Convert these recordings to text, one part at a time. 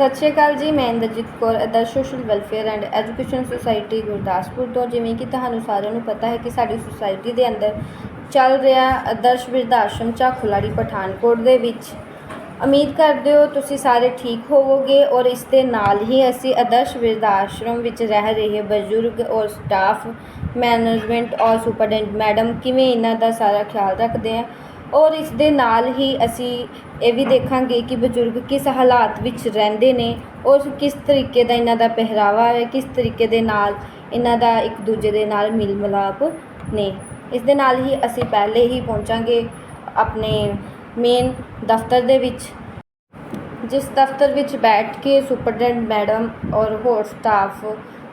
ਸਤਿ ਸ਼੍ਰੀ ਅਕਾਲ ਜੀ, ਮੈਂ Inderjit Kaur, Adarsh social welfare and education society Gurdaspur ਤੋਂ। ਜਿਵੇਂ ਕਿ ਤੁਹਾਨੂੰ ਸਾਰਿਆਂ ਨੂੰ ਪਤਾ ਹੈ ਕਿ ਸਾਡੀ ਸੁਸਾਇਟੀ ਦੇ ਅੰਦਰ ਚੱਲ ਰਿਹਾ ਆਦਰਸ਼ ਬਿਰਧ ਆਸ਼ਰਮ ਝਾਖੁਲਾੜੀ ਪਠਾਨਕੋਟ ਦੇ ਵਿੱਚ। ਉਮੀਦ ਕਰਦੇ ਹੋ ਤੁਸੀਂ ਸਾਰੇ ਠੀਕ ਹੋਵੋਗੇ ਔਰ ਇਸ ਦੇ ਨਾਲ ਹੀ ਅਸੀਂ ਆਦਰਸ਼ ਬਿਰਧ ਆਸ਼ਰਮ ਵਿੱਚ ਰਹਿ ਰਹੇ ਬਜ਼ੁਰਗ ਔਰ ਸਟਾਫ ਮੈਨੇਜਮੈਂਟ ਔਰ ਸੁਪਰਡੈਂਟ ਮੈਡਮ ਕਿਵੇਂ ਇਹਨਾਂ ਦਾ ਸਾਰਾ ਖਿਆਲ ਰੱਖਦੇ ਆ? ਔਰ ਇਸ ਦੇ ਨਾਲ ਹੀ ਅਸੀਂ ਇਹ ਵੀ ਦੇਖਾਂਗੇ ਕਿ ਬਜ਼ੁਰਗ ਕਿਸ ਹਾਲਾਤ ਵਿੱਚ ਰਹਿੰਦੇ ਨੇ ਔਰ ਕਿਸ ਤਰੀਕੇ ਦਾ ਇਹਨਾਂ ਦਾ ਪਹਿਰਾਵਾ ਹੈ, ਕਿਸ ਤਰੀਕੇ ਦੇ ਨਾਲ ਇਹਨਾਂ ਦਾ ਇੱਕ ਦੂਜੇ ਦੇ ਨਾਲ ਮਿਲ ਮਿਲਾਪ ਨੇ। ਇਸ ਦੇ ਨਾਲ ਹੀ ਅਸੀਂ ਪਹਿਲੇ ਹੀ ਪਹੁੰਚਾਂਗੇ ਆਪਣੇ ਮੇਨ ਦਫ਼ਤਰ ਦੇ ਵਿੱਚ, ਜਿਸ ਦਫ਼ਤਰ ਵਿੱਚ ਬੈਠ ਕੇ ਸੁਪਰਡੈਂਟ ਮੈਡਮ ਔਰ ਹੋਰ ਸਟਾਫ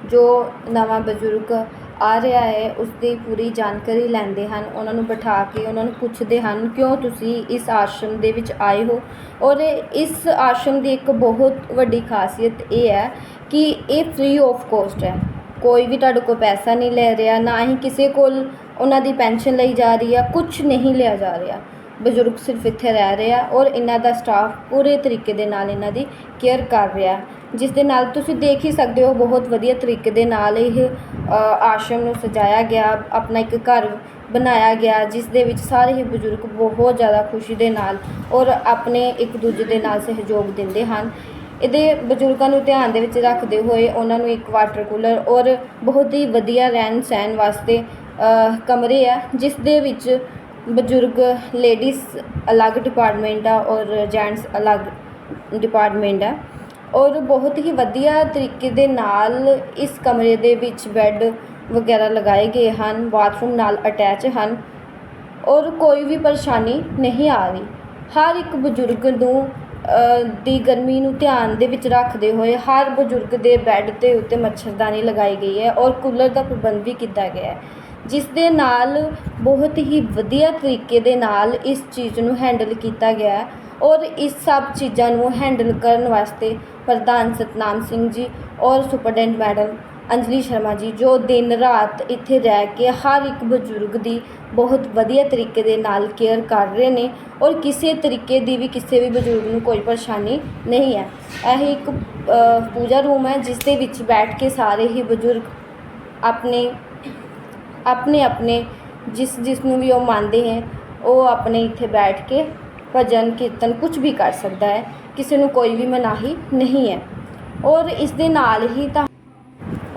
ਜੋ ਨਵਾਂ ਬਜ਼ੁਰਗ ਆ ਰਿਹਾ ਹੈ ਉਸ ਦੀ ਪੂਰੀ ਜਾਣਕਾਰੀ ਲੈਂਦੇ ਹਨ, ਉਹਨਾਂ ਨੂੰ ਬਿਠਾ ਕੇ ਉਹਨਾਂ ਨੂੰ ਪੁੱਛਦੇ ਹਨ, ਕਿਉਂ ਤੁਸੀਂ ਇਸ ਆਸ਼ਰਮ ਦੇ ਵਿੱਚ ਆਏ ਹੋ? ਔਰ ਇਸ ਆਸ਼ਰਮ ਦੀ ਇੱਕ ਬਹੁਤ ਵੱਡੀ ਖਾਸੀਅਤ ਇਹ ਹੈ ਕਿ ਇਹ ਫ੍ਰੀ ਆਫ ਕੋਸਟ ਹੈ। ਕੋਈ ਵੀ ਤੁਹਾਡੇ ਕੋਲ ਪੈਸਾ ਨਹੀਂ ਲੈ ਰਿਹਾ, ਨਾ ਹੀ ਕਿਸੇ ਕੋਲ ਉਹਨਾਂ ਦੀ ਪੈਨਸ਼ਨ ਲਈ ਜਾ ਰਹੀ ਆ ਕੁਝ ਨਹੀਂ ਲਿਆ ਜਾ ਰਿਹਾ। ਬਜ਼ੁਰਗ ਸਿਰਫ ਇੱਥੇ ਰਹਿ ਰਹੇ ਆ ਔਰ ਇਹਨਾਂ ਦਾ ਸਟਾਫ ਪੂਰੇ ਤਰੀਕੇ ਦੇ ਨਾਲ ਇਹਨਾਂ ਦੀ ਕੇਅਰ ਕਰ ਰਿਹਾ। ਜਿਸ ਦੇ ਨਾਲ ਤੁਸੀਂ ਦੇਖ ਹੀ ਸਕਦੇ ਹੋ ਬਹੁਤ ਵਧੀਆ ਤਰੀਕੇ ਦੇ ਨਾਲ ਇਹ ਆਸ਼ਰਮ ਨੂੰ ਸਜਾਇਆ ਗਿਆ, ਆਪਣਾ ਇੱਕ ਘਰ ਬਣਾਇਆ ਗਿਆ, ਜਿਸ ਦੇ ਵਿੱਚ ਸਾਰੇ ਹੀ ਬਜ਼ੁਰਗ ਬਹੁਤ ਜ਼ਿਆਦਾ ਖੁਸ਼ੀ ਦੇ ਨਾਲ ਔਰ ਆਪਣੇ ਇੱਕ ਦੂਜੇ ਦੇ ਨਾਲ ਸਹਿਯੋਗ ਦਿੰਦੇ ਹਨ। ਇਹਦੇ ਬਜ਼ੁਰਗਾਂ ਨੂੰ ਧਿਆਨ ਦੇ ਵਿੱਚ ਰੱਖਦੇ ਹੋਏ ਉਹਨਾਂ ਨੂੰ ਇੱਕ ਵਾਟਰ ਕੂਲਰ ਔਰ ਬਹੁਤ ਹੀ ਵਧੀਆ ਰਹਿਣ ਸਹਿਣ ਵਾਸਤੇ ਕਮਰੇ ਆ, ਜਿਸ ਦੇ ਵਿੱਚ ਬਜ਼ੁਰਗ ਲੇਡੀਜ਼ ਅਲੱਗ ਡਿਪਾਰਟਮੈਂਟ ਆ ਔਰ ਜੈਂਟਸ ਅਲੱਗ ਡਿਪਾਰਟਮੈਂਟ ਆ। ਔਰ ਬਹੁਤ ਹੀ ਵਧੀਆ ਤਰੀਕੇ ਦੇ ਨਾਲ ਇਸ ਕਮਰੇ ਦੇ ਵਿੱਚ ਬੈੱਡ ਵਗੈਰਾ ਲਗਾਏ ਗਏ ਹਨ ਬਾਥਰੂਮ ਨਾਲ ਅਟੈਚ ਹਨ। ਔਰ ਕੋਈ ਵੀ ਪਰੇਸ਼ਾਨੀ ਨਹੀਂ ਆ ਰਹੀ। ਹਰ ਇੱਕ ਬਜ਼ੁਰਗ ਨੂੰ ਦੀ ਗਰਮੀ ਨੂੰ ਧਿਆਨ ਦੇ ਵਿੱਚ ਰੱਖਦੇ ਹੋਏ ਹਰ ਬਜ਼ੁਰਗ ਦੇ ਬੈੱਡ ਦੇ ਉੱਤੇ ਮੱਛਰਦਾਨੀ ਲਗਾਈ ਗਈ ਹੈ ਔਰ ਕੂਲਰ ਦਾ ਪ੍ਰਬੰਧ ਵੀ ਕੀਤਾ ਗਿਆ ਹੈ। ਜਿਸ ਦੇ ਨਾਲ ਬਹੁਤ ਹੀ ਵਧੀਆ ਤਰੀਕੇ ਦੇ ਨਾਲ ਇਸ ਚੀਜ਼ ਨੂੰ ਹੈਂਡਲ ਕੀਤਾ ਗਿਆ ਔਰ ਇਸ ਸਭ ਚੀਜ਼ਾਂ ਨੂੰ ਹੈਂਡਲ ਕਰਨ ਵਾਸਤੇ ਪ੍ਰਧਾਨ ਸਤਨਾਮ ਸਿੰਘ ਜੀ ਔਰ ਸੁਪਰਡੈਂਟ ਮੈਡਮ ਅੰਜਲੀ ਸ਼ਰਮਾ ਜੀ, ਜੋ ਦਿਨ ਰਾਤ ਇੱਥੇ ਰਹਿ ਕੇ ਹਰ ਇੱਕ ਬਜ਼ੁਰਗ ਦੀ ਬਹੁਤ ਵਧੀਆ ਤਰੀਕੇ ਦੇ ਨਾਲ ਕੇਅਰ ਕਰ ਰਹੇ ਨੇ ਔਰ ਕਿਸੇ ਤਰੀਕੇ ਦੀ ਵੀ ਕਿਸੇ ਵੀ ਬਜ਼ੁਰਗ ਨੂੰ ਕੋਈ ਪਰੇਸ਼ਾਨੀ ਨਹੀਂ ਹੈ। ਇਹ ਇੱਕ ਪੂਜਾ ਰੂਮ ਹੈ ਜਿਸ ਦੇ ਵਿੱਚ ਬੈਠ ਕੇ ਸਾਰੇ ਹੀ ਬਜ਼ੁਰਗ ਆਪਣੇ ਆਪਣੇ ਆਪਣੇ ਜਿਸ ਜਿਸ ਨੂੰ ਵੀ ਉਹ ਮੰਨਦੇ ਹੈ, ਉਹ ਆਪਣੇ ਇੱਥੇ ਬੈਠ ਕੇ ਭਜਨ, ਕੀਰਤਨ ਕੁਝ ਵੀ ਕਰ ਸਕਦਾ ਹੈ, ਕਿਸੇ ਨੂੰ ਕੋਈ ਵੀ ਮਨਾਹੀ ਨਹੀਂ ਹੈ। ਔਰ ਇਸ ਦੇ ਨਾਲ ਹੀ ਤਾਂ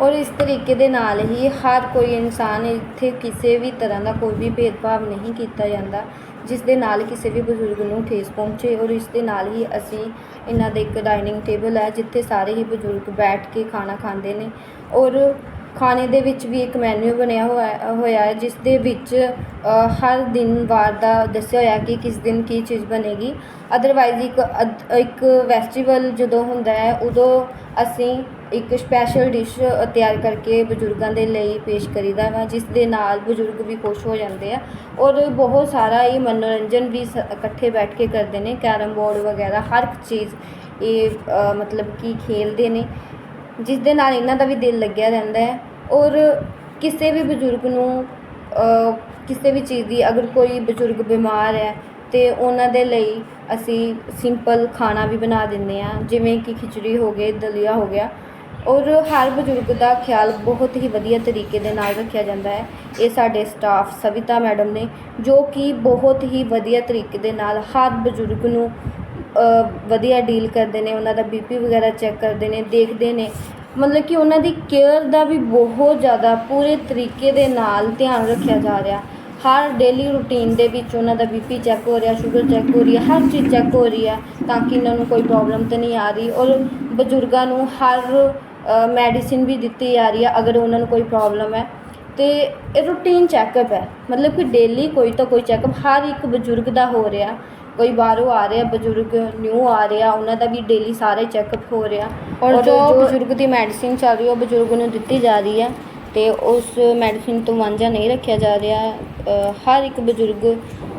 ਔਰ ਇਸ ਤਰੀਕੇ ਦੇ ਨਾਲ ਹੀ ਹਰ ਕੋਈ ਇਨਸਾਨ ਇੱਥੇ ਕਿਸੇ ਵੀ ਤਰ੍ਹਾਂ ਦਾ ਕੋਈ ਵੀ ਭੇਦਭਾਵ ਨਹੀਂ ਕੀਤਾ ਜਾਂਦਾ, ਜਿਸ ਦੇ ਨਾਲ ਕਿਸੇ ਵੀ ਬਜ਼ੁਰਗ ਨੂੰ ਠੇਸ ਪਹੁੰਚੇ। ਔਰ ਇਸ ਦੇ ਨਾਲ ਹੀ ਅਸੀਂ ਇਹਨਾਂ ਦੇ ਇੱਕ ਡਾਈਨਿੰਗ ਟੇਬਲ ਹੈ, ਜਿੱਥੇ ਸਾਰੇ ਹੀ ਬਜ਼ੁਰਗ ਬੈਠ ਕੇ ਖਾਣਾ ਖਾਂਦੇ ਨੇ। ਔਰ ਖਾਣੇ ਦੇ ਵਿੱਚ ਵੀ ਇੱਕ ਮੈਨਿਊ ਬਣਿਆ ਹੋਇਆ ਹੋਇਆ ਹੈ, ਜਿਸ ਦੇ ਵਿੱਚ ਹਰ ਦਿਨ ਵਾਰ ਦਾ ਦੱਸਿਆ ਹੋਇਆ ਕਿ ਕਿਸ ਦਿਨ ਕੀ ਚੀਜ਼ ਬਣੇਗੀ। ਅਦਰਵਾਈਜ਼ ਇੱਕ ਅਦ- ਇੱਕ ਫੈਸਟੀਵਲ ਜਦੋਂ ਹੁੰਦਾ ਹੈ, ਉਦੋਂ ਅਸੀਂ ਇੱਕ ਸਪੈਸ਼ਲ ਡਿਸ਼ ਤਿਆਰ ਕਰਕੇ ਬਜ਼ੁਰਗਾਂ ਦੇ ਲਈ ਪੇਸ਼ ਕਰੀਦਾ ਵਾ, ਜਿਸ ਦੇ ਨਾਲ ਬਜ਼ੁਰਗ ਵੀ ਖੁਸ਼ ਹੋ ਜਾਂਦੇ ਆ। ਔਰ ਬਹੁਤ ਸਾਰਾ ਇਹ ਮਨੋਰੰਜਨ ਵੀ ਸ- ਇਕੱਠੇ ਬੈਠ ਕੇ ਕਰਦੇ ਨੇ, ਕੈਰਮ ਬੋਰਡ ਵਗੈਰਾ, ਹਰ ਇੱਕ ਚੀਜ਼ ਇਹ ਮਤਲਬ ਕਿ ਖੇਲਦੇ ਨੇ। ਜਿਸ ਦੇ ਨਾਲ ਇਹਨਾਂ ਦਾ ਵੀ ਦਿਲ ਲੱਗਿਆ ਰਹਿੰਦਾ ਹੈ। ਔਰ ਕਿਸੇ ਵੀ ਬਜ਼ੁਰਗ ਨੂੰ ਕਿਸੇ ਵੀ ਚੀਜ਼ ਦੀ ਅਗਰ ਕੋਈ ਬਜ਼ੁਰਗ ਬਿਮਾਰ ਹੈ ਤੇ ਉਹਨਾਂ ਦੇ ਲਈ ਅਸੀਂ ਸਿੰਪਲ ਖਾਣਾ ਵੀ ਬਣਾ ਦਿੰਦੇ ਹਾਂ, ਜਿਵੇਂ ਕਿ ਖਿਚੜੀ ਹੋ ਗਈ, ਦਲੀਆ ਹੋ ਗਿਆ। ਔਰ ਹਰ ਬਜ਼ੁਰਗ ਦਾ ਖਿਆਲ ਬਹੁਤ ਹੀ ਵਧੀਆ ਤਰੀਕੇ ਦੇ ਨਾਲ ਰੱਖਿਆ ਜਾਂਦਾ ਹੈ। ਇਹ ਸਾਡੇ ਸਟਾਫ ਸਵਿਤਾ ਮੈਡਮ ਨੇ, ਜੋ ਕਿ ਬਹੁਤ ਹੀ ਵਧੀਆ ਤਰੀਕੇ ਦੇ ਨਾਲ ਹਰ ਬਜ਼ੁਰਗ ਨੂੰ ਵਧੀਆ ਡੀਲ ਕਰਦੇ ਨੇ, ਉਹਨਾਂ ਦਾ ਬੀਪੀ ਵਗੈਰਾ ਚੈੱਕ ਕਰਦੇ ਨੇ, ਦੇਖਦੇ ਨੇ। ਮਤਲਬ ਕਿ ਉਹਨਾਂ ਦੀ ਕੇਅਰ ਦਾ ਵੀ ਬਹੁਤ ਜ਼ਿਆਦਾ ਪੂਰੇ ਤਰੀਕੇ ਦੇ ਨਾਲ ਧਿਆਨ ਰੱਖਿਆ ਜਾ ਰਿਹਾ। ਹਰ ਡੇਲੀ ਰੂਟੀਨ ਦੇ ਵਿੱਚ ਉਹਨਾਂ ਦਾ ਬੀਪੀ ਚੈੱਕ ਹੋ ਰਿਹਾ ਸ਼ੂਗਰ ਚੈੱਕ ਹੋ ਰਹੀ ਹੈ, ਹਰ ਚੀਜ਼ ਚੈੱਕ ਹੋ ਰਹੀ ਹੈ ਤਾਂ ਕਿ ਇਹਨਾਂ ਨੂੰ ਕੋਈ ਪ੍ਰੋਬਲਮ ਤਾਂ ਨਹੀਂ ਆ ਰਹੀ ਔਰ ਬਜ਼ੁਰਗਾਂ ਨੂੰ ਹਰ ਮੈਡੀਸਿਨ ਵੀ ਦਿੱਤੀ ਜਾ ਰਹੀ ਹੈ ਅਗਰ ਉਹਨਾਂ ਨੂੰ ਕੋਈ ਪ੍ਰੋਬਲਮ ਹੈ। ਤੇ ਇਹ ਰੂਟੀਨ ਚੈੱਕਅਪ ਹੈ। ਮਤਲਬ ਕਿ ਡੇਲੀ ਕੋਈ ਤਾਂ ਕੋਈ ਚੈੱਕਅਪ ਹਰ ਇੱਕ ਬਜ਼ੁਰਗ ਦਾ ਹੋ ਰਿਹਾ। ਕੋਈ ਬਾਹਰੋਂ ਆ ਰਿਹਾ ਬਜ਼ੁਰਗ ਨਿਊ ਆ ਰਿਹਾ ਉਹਨਾਂ ਦਾ ਵੀ ਡੇਲੀ ਸਾਰੇ ਚੈੱਕਅਪ ਹੋ ਰਿਹਾ। ਔਰ ਜੋ ਬਜ਼ੁਰਗ ਦੀ ਮੈਡੀਸਿਨ ਚੱਲ ਰਹੀ ਹੈ ਉਹ ਬਜ਼ੁਰਗ ਨੂੰ ਦਿੱਤੀ ਜਾ ਰਹੀ ਹੈ ਤੇ ਉਸ ਮੈਡੀਸਿਨ ਤੋਂ ਵਾਂਝਾ ਨਹੀਂ ਰੱਖਿਆ ਜਾ ਰਿਹਾ। ਹਰ ਇੱਕ ਬਜ਼ੁਰਗ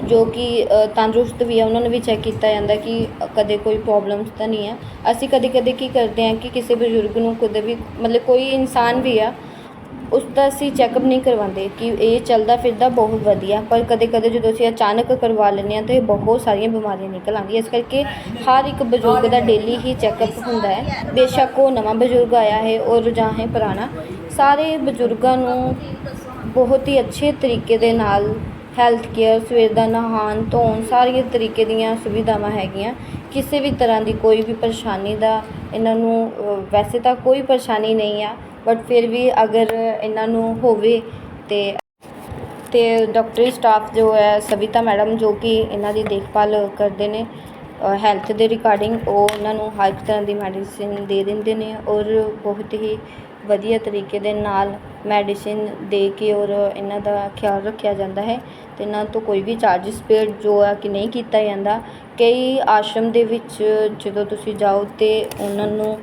ਜੋ ਕਿ ਤੰਦਰੁਸਤ ਵੀ ਹੈ ਉਹਨਾਂ ਨੂੰ ਵੀ ਚੈੱਕ ਕੀਤਾ ਜਾਂਦਾ ਕਿ ਕਦੇ ਕੋਈ ਪ੍ਰੋਬਲਮਸ ਤਾਂ ਨਹੀਂ ਹੈ। ਅਸੀਂ ਕਦੇ ਕਦੇ ਕੀ ਕਰਦੇ ਹਾਂ ਕਿ ਕਿਸੇ ਬਜ਼ੁਰਗ ਨੂੰ ਕਦੇ ਵੀ ਮਤਲਬ ਕੋਈ ਇਨਸਾਨ ਵੀ ਆ ਉਸ ਦਾ ਅਸੀਂ ਚੈੱਕਅਪ ਨਹੀਂ ਕਰਵਾਉਂਦੇ ਕਿ ਇਹ ਚੱਲਦਾ ਫਿਰਦਾ ਬਹੁਤ ਵਧੀਆ, ਪਰ ਕਦੇ ਕਦੇ ਜਦੋਂ ਅਸੀਂ ਅਚਾਨਕ ਕਰਵਾ ਲੈਂਦੇ ਹਾਂ ਤਾਂ ਇਹ ਬਹੁਤ ਸਾਰੀਆਂ ਬਿਮਾਰੀਆਂ ਨਿਕਲ ਆਉਂਦੀਆਂ। ਇਸ ਕਰਕੇ ਹਰ ਇੱਕ ਬਜ਼ੁਰਗ ਦਾ ਡੇਲੀ ਹੀ ਚੈੱਕਅਪ ਹੁੰਦਾ ਹੈ। ਬੇਸ਼ੱਕ ਉਹ ਨਵਾਂ ਬਜ਼ੁਰਗ ਆਇਆ ਹੈ ਔਰ ਜਾਂ ਹੈ ਪੁਰਾਣਾ। ਸਾਰੇ ਬਜ਼ੁਰਗਾਂ ਨੂੰ ਬਹੁਤ ਹੀ ਅੱਛੇ ਤਰੀਕੇ ਦੇ ਨਾਲ ਹੈਲਥ ਕੇਅਰ ਸਵੇਰ ਦਾ ਨਹਾਉਣ, ਧੋਣ, ਸਾਰੀਆਂ ਤਰੀਕੇ ਦੀਆਂ ਸੁਵਿਧਾਵਾਂ ਹੈਗੀਆਂ। ਕਿਸੇ ਵੀ ਤਰ੍ਹਾਂ ਦੀ ਕੋਈ ਵੀ ਪਰੇਸ਼ਾਨੀ ਦਾ ਇਹਨਾਂ ਨੂੰ ਵੈਸੇ ਤਾਂ ਕੋਈ ਪਰੇਸ਼ਾਨੀ ਨਹੀਂ ਆ। ਬਟ ਫਿਰ ਵੀ ਅਗਰ ਇਹਨਾਂ ਨੂੰ ਹੋਵੇ ਤੇ ਤੇ ਡਾਕਟਰੀ ਸਟਾਫ ਜੋ ਹੈ, ਸਵਿਤਾ ਮੈਡਮ ਜੋ ਕਿ ਇਹਨਾਂ ਦੀ ਦੇਖਭਾਲ ਕਰਦੇ ਨੇ ਹੈਲਥ ਦੇ ਰਿਗਾਰਡਿੰਗ ਉਹ ਇਹਨਾਂ ਨੂੰ ਹਰ ਇੱਕ ਤਰ੍ਹਾਂ ਦੀ ਮੈਡੀਸਿਨ ਦੇ ਦਿੰਦੇ ਨੇ ਔਰ ਬਹੁਤ ਹੀ ਵਧੀਆ ਤਰੀਕੇ ਦੇ ਨਾਲ ਮੈਡੀਸਿਨ ਦੇ ਕੇ ਔਰ ਇਹਨਾਂ ਦਾ ਖਿਆਲ ਰੱਖਿਆ ਜਾਂਦਾ ਹੈ। ਤੇ ਇਹਨਾਂ ਤੋਂ ਕੋਈ ਵੀ ਚਾਰजेस ਪੇਡ ਜੋ ਹੈ ਕਿ ਨਹੀਂ ਕੀਤਾ ਜਾਂਦਾ। ਕਈ ਆਸ਼ਰਮ ਦੇ ਵਿੱਚ ਜਦੋਂ ਤੁਸੀਂ ਜਾਓ ਤੇ ਉਹਨਾਂ ਨੂੰ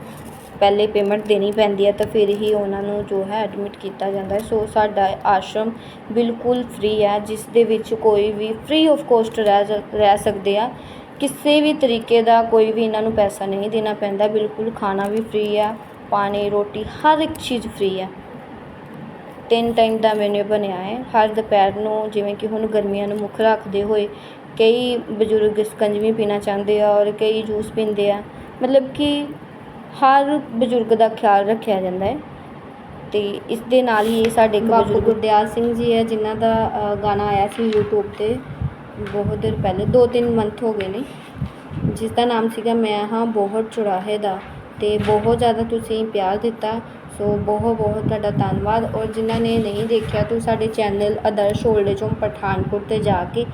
ਪਹਿਲੇ ਪੇਮੈਂਟ ਦੇਣੀ ਪੈਂਦੀ ਹੈ ਤਾਂ ਫਿਰ ਹੀ ਉਹਨਾਂ ਨੂੰ ਜੋ ਹੈ ਐਡਮਿਟ ਕੀਤਾ ਜਾਂਦਾ ਹੈ। ਸੋ ਸਾਡਾ ਆਸ਼ਰਮ ਬਿਲਕੁਲ ਫ੍ਰੀ ਹੈ, ਜਿਸ ਦੇ ਵਿੱਚ ਕੋਈ ਵੀ ਫ੍ਰੀ ਆਫ ਕੋਸਟ ਰਹਿ ਜ- ਰਹਿ ਸਕਦੇ ਆ। ਕਿਸੇ ਵੀ ਤਰੀਕੇ ਦਾ ਕੋਈ ਵੀ ਇਹਨਾਂ ਨੂੰ ਪੈਸਾ ਨਹੀਂ ਦੇਣਾ ਪੈਂਦਾ, ਬਿਲਕੁਲ ਖਾਣਾ ਵੀ ਫ੍ਰੀ ਆ, ਪਾਣੀ, ਰੋਟੀ, ਹਰ ਇੱਕ ਚੀਜ਼ ਫ੍ਰੀ ਹੈ ਤਿੰਨ ਟਾਈਮ ਦਾ ਮੈਨੂ ਬਣਿਆ ਹੈ। ਹਰ ਦੁਪਹਿਰ ਨੂੰ ਜਿਵੇਂ ਕਿ ਹੁਣ ਗਰਮੀਆਂ ਨੂੰ ਮੁੱਖ ਰੱਖਦੇ ਹੋਏ ਕਈ ਬਜ਼ੁਰਗ ਸਕੰਜਵੀ ਪੀਣਾ ਚਾਹੁੰਦੇ ਆ ਔਰ ਕਈ ਜੂਸ ਪੀਂਦੇ ਆ। ਮਤਲਬ ਕਿ ਹਰ ਬਜ਼ੁਰਗ ਦਾ ਖਿਆਲ ਰੱਖਿਆ ਜਾਂਦਾ ਹੈ ਤੇ ਇਸ ਦੇ ਨਾਲ ਹੀ ਸਾਡੇ ਇੱਕ ਬਾਪੂ ਬਜ਼ੁਰਗ ਗੁਰਦਿਆਲ ਸਿੰਘ ਜੀ ਹੈ ਜਿਨ੍ਹਾਂ ਦਾ ਅ, ਗਾਣਾ ਆਇਆ ਸੀ YouTube ਤੇ ਬਹੁਤ ਦਿਨ ਪਹਿਲੇ 2-3 ਮੰਥ ਹੋ ਗਏ ਨੇ ਜਿਸ ਦਾ ਨਾਮ ਸੀਗਾ ਮੈਂ ਹਾਂ ਬਹੁਤ ਚੁਰਾਹੇ ਦਾ ਤੇ ਬਹੁਤ ਜ਼ਿਆਦਾ ਤੁਸੀਂ ਪਿਆਰ ਦਿੱਤਾ ਸੋ ਬਹੁਤ ਬਹੁਤ ਤੁਹਾਡਾ ਧੰਨਵਾਦ ਔਰ ਜਿਨ੍ਹਾਂ ਨੇ ਨਹੀਂ ਦੇਖਿਆ ਤੂੰ ਸਾਡੇ channel Adarsh old age home Pathankot ਤੇ ਜਾ ਕੇ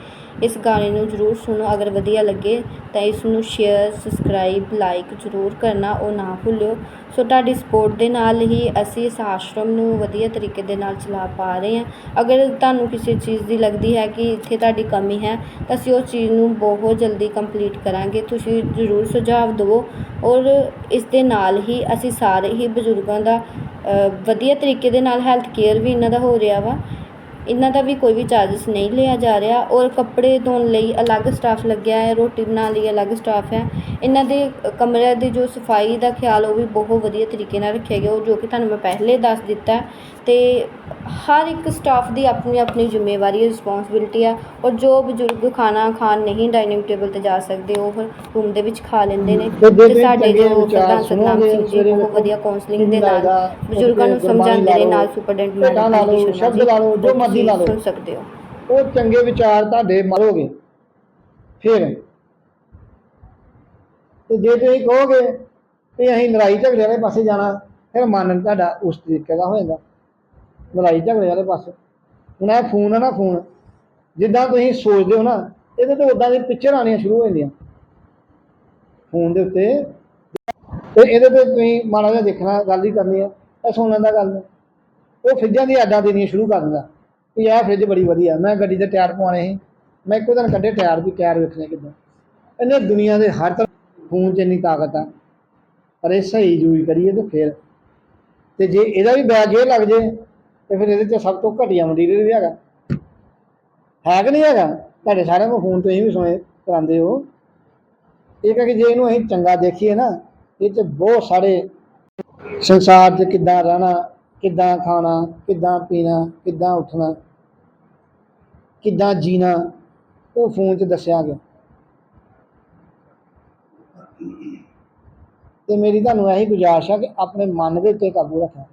ਇਸ ਗਾਣੇ ਨੂੰ ਜ਼ਰੂਰ ਸੁਣੋ। ਅਗਰ ਵਧੀਆ ਲੱਗੇ ਤਾਂ ਇਸ ਨੂੰ ਸ਼ੇਅਰ ਸਬਸਕ੍ਰਾਈਬ ਲਾਈਕ ਜ਼ਰੂਰ ਕਰਨਾ, ਉਹ ਨਾ ਭੁੱਲਿਓ। ਸੋ ਤੁਹਾਡੀ ਸਪੋਰਟ ਦੇ ਨਾਲ ਹੀ ਅਸੀਂ ਇਸ ਆਸ਼ਰਮ ਨੂੰ ਵਧੀਆ ਤਰੀਕੇ ਦੇ ਨਾਲ ਚਲਾ ਪਾ ਰਹੇ ਹਾਂ। ਅਗਰ ਤੁਹਾਨੂੰ ਕਿਸੇ ਚੀਜ਼ ਦੀ ਲੱਗਦੀ ਹੈ ਕਿ ਇੱਥੇ ਤੁਹਾਡੀ ਕਮੀ ਹੈ, ਤਾਂ ਅਸੀਂ ਉਹ ਚੀਜ਼ ਨੂੰ ਬਹੁਤ ਜਲਦੀ ਕੰਪਲੀਟ ਕਰਾਂਗੇ। ਤੁਸੀਂ ਜ਼ਰੂਰ ਸੁਝਾਅ ਦਿਵੋ ਔਰ ਇਸ ਦੇ ਨਾਲ ਹੀ ਅਸੀਂ ਸਾਰੇ ਹੀ ਬਜ਼ੁਰਗਾਂ ਦਾ ਵਧੀਆ ਤਰੀਕੇ ਦੇ ਨਾਲ ਹੈਲਥ ਕੇਅਰ ਵੀ ਇਹਨਾਂ ਦਾ ਹੋ ਰਿਹਾ ਵਾ। ਇਹਨਾਂ ਦਾ ਵੀ ਕੋਈ ਵੀ ਚਾਰजेस ਨਹੀਂ ਲਿਆ ਜਾ ਰਿਹਾ ਔਰ ਕੱਪੜੇ ਧੋਣ ਲਈ ਅਲੱਗ ਸਟਾਫ ਲੱਗਿਆ ਹੈ, ਰੋਟੀ ਬਣਾਉਣ ਲਈ ਅਲੱਗ ਸਟਾਫ ਹੈ। ਇਹਨਾਂ ਦੇ ਕਮਰਿਆਂ ਦੀ ਜੋ ਸਫ਼ਾਈ ਦਾ ਖਿਆਲ ਉਹ ਵੀ ਬਹੁਤ ਵਧੀਆ ਤਰੀਕੇ ਨਾਲ ਰੱਖਿਆ ਗਿਆ, ਉਹ ਜੋ ਕਿ ਤੁਹਾਨੂੰ ਮੈਂ ਪਹਿਲੇ ਦੱਸ ਦਿੱਤਾ ਅਤੇ ਹਰ ਇੱਕ ਸਟਾਫ ਦੀ ਆਪਣੀ ਆਪਣੀ ਜ਼ਿੰਮੇਵਾਰੀ ਹੈ ਰਿਸਪੌਂਸਿਬਿਲਟੀ ਆ ਔਰ ਜੋ ਬਜ਼ੁਰਗ ਖਾਣਾ ਖਾਣ ਨਹੀਂ ਡਾਈਨਿੰਗ ਟੇਬਲ ਤੇ ਜਾ ਸਕਦੇ ਉਹ ਰੂਮ ਦੇ ਵਿੱਚ ਖਾ ਲੈਂਦੇ ਨੇ। ਤੇ ਤੇ ਸਾਡੇ ਜੋ ਪ੍ਰਧਾਨ ਸਤਨਾਮ ਸਿੰਘ ਜੀ ਬਹੁਤ ਵਧੀਆ ਕਾਉਂਸਲਿੰਗ ਦੇ ਨਾਲ ਬਜ਼ੁਰਗਾਂ ਨੂੰ ਸਮਝਾਉਂਦੇ ਨੇ ਨਾਲ ਸੁਪਰਡੈਂਟ ਲਓ, ਸ਼ਬਦ ਲਾ ਲਓ, ਜੋ ਮਰਜ਼ੀ ਲਾ ਲਓ। ਸੁਣ ਸਕਦੇ ਹੋ। ਉਹ ਚੰਗੇ ਵਿਚਾਰ ਤੁਹਾਡੇ ਮਰੋਗੇ। ਫਿਰ ਤੇ ਜੇ ਤੁਸੀਂ ਕਹੋਗੇ ਵੀ ਅਸੀਂ ਲੜਾਈ ਝਗੜੇ ਵਾਲੇ ਪਾਸੇ ਜਾਣਾ ਫਿਰ ਮਨ ਤੁਹਾਡਾ ਉਸ ਤਰੀਕੇ ਦਾ ਹੋ ਜਾਂਦਾ। ਲੜਾਈ ਝਗੜੇ ਵਾਲੇ ਪਾਸੇ। ਹੁਣ ਇਹ ਫੋਨ ਹੈ ਨਾ ਫੋਨ, ਜਿੱਦਾਂ ਤੁਸੀਂ ਸੋਚਦੇ ਹੋ ਨਾ, ਇਹਦੇ ਤੇ ਉਦਾਂ ਦੀ ਪਿਕਚਰ ਆਉਣੀਆਂ ਸ਼ੁਰੂ ਹੋ ਜਾਂਦੀਆਂ। ਫੋਨ ਦੇ ਉੱਤੇ। ਤੇ ਇਹਦੇ ਤੇ ਤੁਸੀਂ ਮਾੜਾ ਜਿਹਾ ਦੇਖਣਾ, ਗੱਲ ਹੀ ਕਰਨੀ ਹੈ ਇਹ ਸੁਣਨ ਦਾ ਗੱਲ। ਉਹ ਫਰਿੱਜਾਂ ਦੀ ਐਡਾਂ ਦੇਣੀਆਂ ਸ਼ੁਰੂ ਕਰ ਦਿੰਦਾ, ਵੀ ਇਹ ਫਰਿੱਜ ਬੜੀ ਵਧੀਆ, ਮੈਂ ਗੱਡੀ ਦੇ ਟਾਇਰ ਪਵਾਉਣੇ ਸੀ, ਮੈਂ ਇੱਕੋ ਦਿਨ ਕੱਢੇ ਟਾਇਰ ਵੀ ਟਾਇਰ ਵੇਖਣੇ ਕਿੱਦਾਂ। ਇਹਨੇ ਦੁਨੀਆ ਦੇ ਹਰ ਤਰ੍ਹਾਂ ਫੋਨ 'ਚ ਇੰਨੀ ਤਾਕਤ ਆ, ਪਰ ਇਹ ਸਹੀ ਯੂਜ਼ ਕਰੀਏ ਤੇ ਫਿਰ। ਤੇ ਜੇ ਇਹਦਾ ਵੀ ਬੈਗ ਇਹ ਲੱਗ ਜੇ ਤੇ ਫਿਰ ਇਹਦੇ 'ਚ ਸਭ ਤੋਂ ਘਟੀਆ ਮਟੀਰੀਅਲ ਵੀ ਹੈਗਾ। ਹੈ ਕਿ ਨਹੀਂ ਹੈਗਾ? ਤੁਹਾਡੇ ਸਾਰਿਆਂ ਨੂੰ ਫੋਨ ਤੁਸੀਂ ਵੀ ਸੁਣੇ, ਕਰਾਉਂਦੇ ਹੋ। ਇਹ ਕਿ ਜੇ ਇਹਨੂੰ ਅਸੀਂ ਚੰਗਾ ਦੇਖੀਏ ਨਾ, ਇਹ 'ਚ ਬਹੁਤ ਸਾਰੇ ਸੰਸਾਰ 'ਚ ਕਿੱਦਾਂ ਰਹਿਣਾ, ਕਿੱਦਾਂ ਖਾਣਾ, ਕਿੱਦਾਂ ਪੀਣਾ, ਕਿੱਦਾਂ ਉੱਠਣਾ, ਕਿੱਦਾਂ ਜੀਣਾ, ਉਹ ਫੋਨ 'ਚ ਦੱਸਿਆ ਗਿਆ। ਤੇ ਮੇਰੀ ਤੁਹਾਨੂੰ ਇਹੀ ਗੁਜ਼ਾਰਿਸ਼ ਹੈ ਕਿ ਆਪਣੇ ਮਨ ਦੇ ਉੱਤੇ ਕਾਬੂ ਰੱਖਣਾ।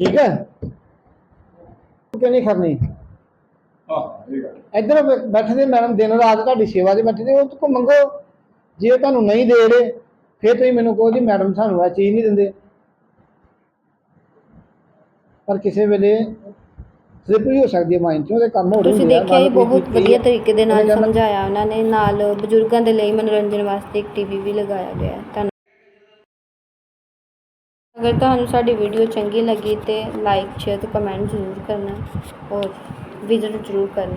ਠੀਕ ਹੈ? ਕਿਉਂ ਨਹੀਂ ਕਰਨੀ ਇੱਧਰ ਬੈ- ਬੈਠੇ ਦੇ ਮੈਡਮ ਦਿਨ ਰਾਤ ਤੁਹਾਡੀ ਸੇਵਾ ਦੇ ਉਹ ਤੋਂ ਮੰਗੋ। ਜੇ ਉਹ ਤੁਹਾਨੂੰ ਨਹੀਂ ਦੇ ਰਹੇ ਫਿਰ ਤੁਸੀਂ ਮੈਨੂੰ ਕਹੋ ਜੀ ਮੈਡਮ ਸਾਨੂੰ ਇਹ ਚੀਜ਼ ਨਹੀਂ ਦਿੰਦੇ। ਪਰ ਕਿਸੇ ਵੇਲੇ ਸਲਿੱਪ ਵੀ ਹੋ ਸਕਦੀ ਹੈ ਮਾਈਂਡ 'ਚੋਂ ਤੇ ਕੰਮ ਹੋ ਰਹੇ ਤੁਸੀਂ ਆ, ਦੇਖਿਆ ਹੀ ਬਹੁਤ ਵਧੀਆ ਹੈ, ਤਰੀਕੇ ਦੇ ਨਾਲ ਸਮਝਾਇਆ ਉਹਨਾਂ ਨੇ ਨਾਲ ਬਜ਼ੁਰਗਾਂ ਦੇ ਲਈ ਮਨੋਰੰਜਨ ਵਾਸਤੇ ਇੱਕ ਟੀਵੀ ਵੀ ਲਗਾਇਆ ਗਿਆ ਹੈ। ਧੰਨ ਅਗਰ ਤੁਹਾਨੂੰ ਸਾਡੀ ਵੀਡੀਓ ਚੰਗੀ ਲੱਗੀ ਤੇ ਲਾਈਕ ਸ਼ੇਅਰ ਤੇ ਕਮੈਂਟ ਜ਼ਰੂਰ ਕਰਨਾ ਔਰ ਵਿਜ਼ਿਟ ਜ਼ਰੂਰ ਕਰਨਾ।